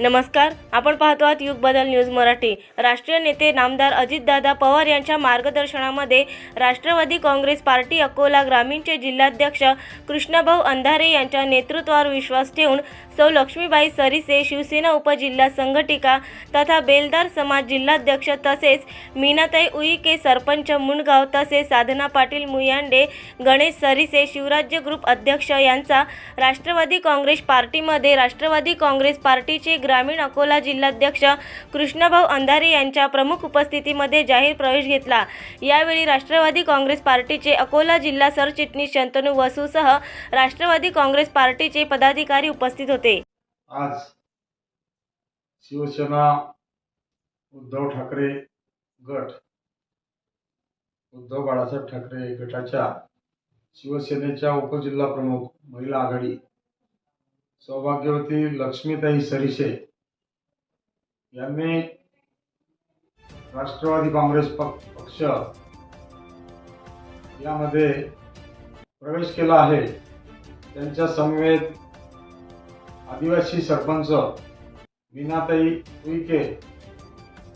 नमस्कार आपण पाहतो आहात युग बदल न्यूज मराठी. राष्ट्रीय नेते नामदार अजितदादा पवार यांच्या मार्गदर्शनामध्ये राष्ट्रवादी काँग्रेस पार्टी अकोला ग्रामीणचे जिल्हाध्यक्ष कृष्णभाऊ अंधारे यांच्या नेतृत्वावर विश्वास ठेवून सौ लक्ष्मीबाई सरिसे शिवसेना उपजिल्हा संघटिका तथा बेलदार समाज जिल्हाध्यक्ष तसेच मीनाताई उईके सरपंच मुंडगाव तसेच साधना पाटील मुयांडे गणेश सरिसे शिवराज्य ग्रुप अध्यक्ष यांचा राष्ट्रवादी काँग्रेस पार्टीमध्ये राष्ट्रवादी काँग्रेस पार्टीचे ग्रामीण अकोला जिल्हाध्यक्ष कृष्णभाऊ अंधारे यांच्या प्रमुख उपस्थितीमध्ये जाहीर प्रवेश घेतला. यावेळी राष्ट्रवादी काँग्रेस पार्टीचे अकोला जिल्हा सरचिटणीस शंतनू वसूसह राष्ट्रवादी काँग्रेस पार्टीचे पदाधिकारी उपस्थित होते. आज शिवसेना उद्धव ठाकरे गट उद्धव बाळासाहेब ठाकरे गटाच्या शिवसेनेच्या उपजिल्हा प्रमुख महिला आघाडी सौभाग्यवती लक्ष्मीताई सरिसे यांनी राष्ट्रवादी काँग्रेस पक्ष यामध्ये प्रवेश केला आहे. त्यांच्या समवेत आदिवासी सरपंच मीनाताई उईके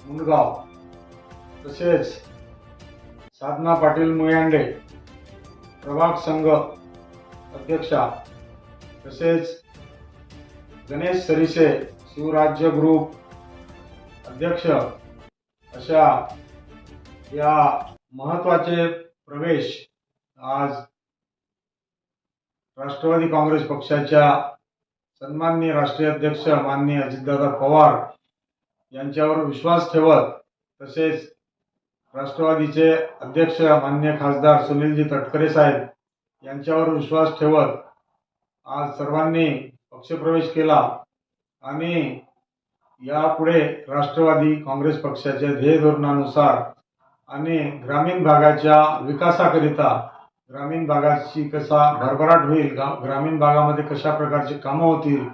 मुंडगाव तसेच साधना पाटील मुयांडे प्रभाग संघ अध्यक्षा तसेच गणेश सरिसे शिवराज्य ग्रुप अध्यक्ष अशा या महत्त्वाचे प्रवेश आज राष्ट्रवादी काँग्रेस पक्षाच्या सन्माननीय राष्ट्रीय अध्यक्ष माननीय अजितदादा पवार यांच्यावर विश्वास ठेवत तसेच राष्ट्रवादीचे अध्यक्ष मान्य खासदार सुनीलजी तटकरे साहेब यांच्यावर विश्वास ठेवत आज सर्वांनी पक्षप्रवेश केला. आणि यापुढे राष्ट्रवादी काँग्रेस पक्षाच्या ध्येय धोरणानुसार आणि ग्रामीण भागाच्या विकासाकरिता ग्रामीण भागाची कसा भरभराट होईल गा ग्रामीण भागामध्ये कशा प्रकारची कामं होतील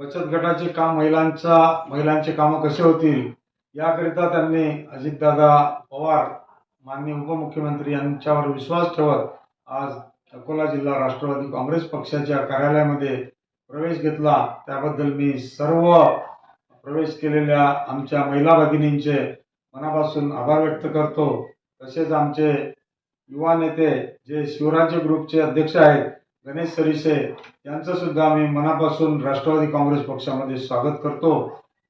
बचत गटाचे काम महिलांचा महिलांचे कामं कसे होतील याकरिता त्यांनी अजितदादा पवार माननीय उपमुख्यमंत्री यांच्यावर विश्वास ठेवत आज अकोला जिल्हा राष्ट्रवादी काँग्रेस पक्षाच्या कार्यालयामध्ये प्रवेश घेतला. त्याबद्दल मी सर्व प्रवेश केलेल्या आमच्या महिला भगिनींचे मनापासून आभार व्यक्त करतो. तसेच आमचे युवा नेते जे शिवराज्य ग्रुपचे अध्यक्ष आहेत गणेश सरिसे यांचं सुद्धा मी मनापासून राष्ट्रवादी काँग्रेस पक्षामध्ये स्वागत करतो.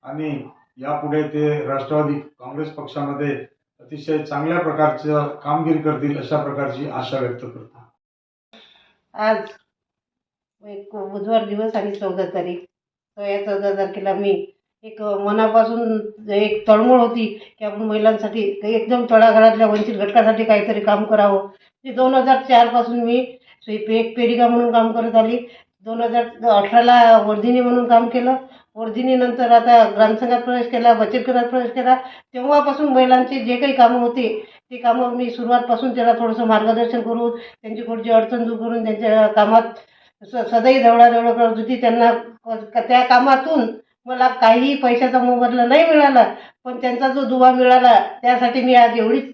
आणि यापुढे ते राष्ट्रवादी काँग्रेस पक्षामध्ये अतिशय चांगल्या प्रकारचं कामगिरी करतील अशा प्रकारची आशा व्यक्त करतो. आज एक बुधवार दिवस आणि चौदा तारीख. तर या चौदा तारखेला मी एक मनापासून एक तळमळ होती की आपण महिलांसाठी एकदम तळागाळातल्या वंचित घटकासाठी काहीतरी काम करावं. ते दोन हजार चारपासून मी एक पेरिका म्हणून काम करत आली. दोन हजार अठराला वर्धिनी म्हणून काम केलं. वर्धिनीनंतर आता ग्रामसंघात प्रवेश केला बचत गटात प्रवेश केला. तेव्हापासून महिलांचे जे काही कामं होते ते कामं मी सुरुवातपासून त्याला थोडंसं मार्गदर्शन करून त्यांची कुठची अडचण दूर करून त्यांच्या कामात स सदैव दवडादवड करत होती. त्यांना त्या कामातून मला काहीही पैशाचा मोबदला नाही मिळाला पण त्यांचा जो दुवा मिळाला त्यासाठी मी आज एवढीच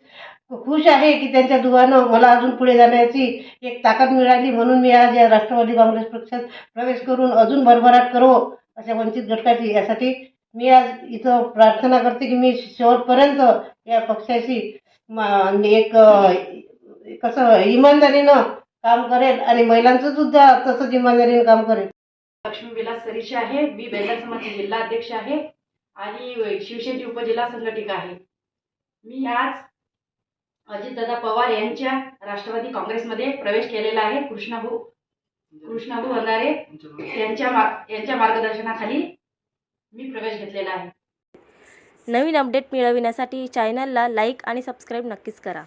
खुश आहे की त्यांच्या दुवानं मला अजून पुढे जाण्याची एक ताकद मिळाली. म्हणून मी आज या राष्ट्रवादी काँग्रेस पक्षात प्रवेश करून अजून भरभराट करो अशा वंचित घटकाची यासाठी मी आज इथं प्रार्थना करते की मी शेवटपर्यंत या पक्षाशी मा- एक कसं इमानदारीनं काम करेल आणि महिलांचं सुद्धा तसंच इमानदारीनं काम करेल. लक्ष्मी विलास सरीचे आहे मी बेला समाजचे जिल्हा अध्यक्ष आहे आणि शिवसेनेची उपजिल्हा संघटिका आहे. मी आज अजितदादा पवार यांच्या राष्ट्रवादी काँग्रेसमध्ये प्रवेश केलेला आहे. कृष्णाभाऊ कृष्णाभाऊ अंधारे यांच्या मा- यांच्या मार्गदर्शनाखाली मी प्रवेश घेतलेला आहे. नवीन अपडेट मिळविण्यासाठी चॅनलला लाईक आणि सबस्क्राईब नक्कीच करा.